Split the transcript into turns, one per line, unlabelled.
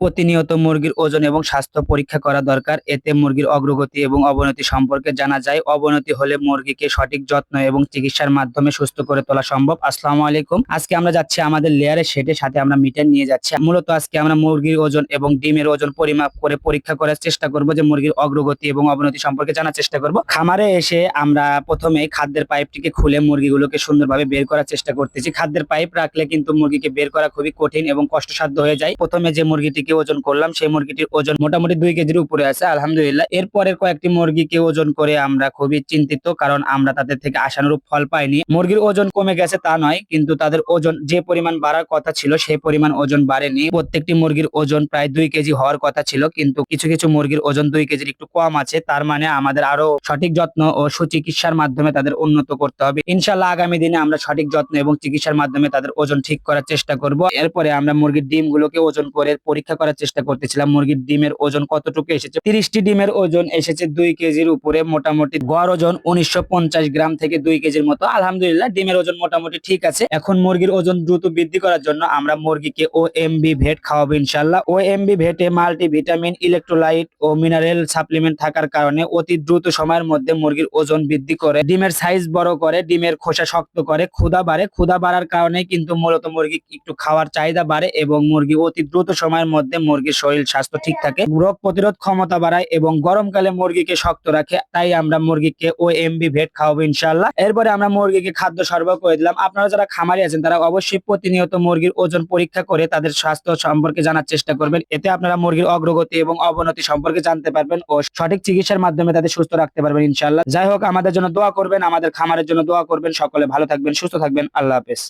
প্রতিনিয়ত মুরগির ওজন এবং স্বাস্থ্য পরীক্ষা করা দরকার। এতে মুরগির অগ্রগতি এবং অবনতি সম্পর্কে জানা যায়। অবনতি হলে মুরগিকে সঠিক যত্ন এবং চিকিৎসার মাধ্যমে সুস্থ করে তোলা সম্ভব। আসসালামু আলাইকুম। আজকে আমরা যাচ্ছি আমাদের লেয়ারের শেডের সাথে আমরা মিটার নিয়ে যাচ্ছি। মূলত আজকে আমরা মুরগির ওজন এবং ডিমের ওজন পরিমাপ করে পরীক্ষা করার চেষ্টা করব যে মুরগির অগ্রগতি এবং অবনতি সম্পর্কে জানার চেষ্টা করব। খামারে এসে আমরা প্রথমে খাদ্যের পাইপটিকে খুলে মুরগিগুলোকে সুন্দরভাবে বের করার চেষ্টা করতেছি। খাদ্যের পাইপ রাখলে কিন্তু মুরগিকে বের করা খুবই কঠিন এবং কষ্টসাধ্য হয়ে যায়। প্রথমে যে মুরগিটিকে ওজন করলাম, সেই মুরগিটির ওজন মোটামুটি দুই কেজির উপরে আছে, আলহামদুলিল্লাহ। এরপরের কয়েকটি মুরগিকে ওজন করে আমরা খুবই চিন্তিত, কারণ আমরা তাদের থেকে আশানুরূপ ফল পাইনি। মুরগির ওজন কমে গেছে তা নয়, কিন্তু তাদের ওজন যে পরিমাণ বাড়ার কথা ছিল সেই পরিমাণ ওজন বাড়েনি। প্রত্যেকটি মুরগির ওজন প্রায় দুই কেজি হওয়ার কথা ছিল, কিন্তু কিছু কিছু মুরগির ওজন দুই কেজির একটু কম আছে, তার মানে আমাদের আরও সঠিক যত্ন ও সুচিকিৎসার মাধ্যমে তাদের উন্নত করতে হবে। ইনশাল্লাহ আগামী দিনে আমরা সঠিক যত্ন এবং চিকিৎসার মাধ্যমে তাদের ওজন ঠিক করার চেষ্টা করব। এরপরে আমরা মুরগির ডিমগুলোকে ওজন করে পরীক্ষা করার চেষ্টা করতেছিলাম। মুরগির ডিমের ওজন কতটুকু এসেছে? তিরিশটি ডিমের ওজন এসেছে দুই কেজির উপরে। মোটামুটি গড় ওজন উনিশশো পঞ্চাশ গ্রাম থেকে দুই কেজির মতো। আলহামদুলিল্লাহ, ডিমের ওজন মোটামুটি ঠিক আছে। এখন মুরগির ওজন দ্রুত বৃদ্ধি করার জন্য আমরা মুরগিকে ও এমবি ভেট খাওয়াবো ইনশাল্লাহ ও এমবি ভেটে মাল্টি ভিটামিন ইলেকট্রোলাইট ও মিনারেল সাপ্লিমেন্ট থাকার কারণে অতি দ্রুত সময়ের মধ্যে মুরগির ওজন বৃদ্ধি করে, ডিমের সাইজ বড় করে, ডিমের খোসা শক্ত করে ক্ষুদা বাড়ে। ক্ষুদা বাড়ার কারণে কিন্তু মূলত মুরগি একটু খাওয়ার চাহিদা বাড়ে এবং মুরগি অতি দ্রুত সময়ের মধ্যে মুরগির শরীর স্বাস্থ্য ঠিক থাকে, রোগ প্রতিরোধ ক্ষমতা বাড়ায় এবং গরমকালে মুরগিকে শক্ত রাখে, তাই আমরা মুরগিকে ও এমবি ভেট খাওয়াবো ইনশাল্লাহ এরপরে আমরা মুরগিকে খাদ্য সরবরাহ করে দিলাম। আপনারা যারা খামারি আছেন, তারা অবশ্যই প্রতিনিয়ত মুরগির ওজন পরীক্ষা করে তাদের স্বাস্থ্য সম্পর্কে জানার চেষ্টা করবেন। এতে আপনারা মুরগির অগ্রগতি এবং অবনতি সম্পর্কে জানতে পারবেন ও সঠিক চিকিৎসার মাধ্যমে তাদের সুস্থ রাখতে পারবেন ইনশাল্লাহ যাই হোক, আমাদের জন্য দোয়া করবেন, আমাদের খামারের জন্য দোয়া করবেন। সকলে ভালো থাকবেন, সুস্থ থাকবেন। আল্লাহ হাফেজ।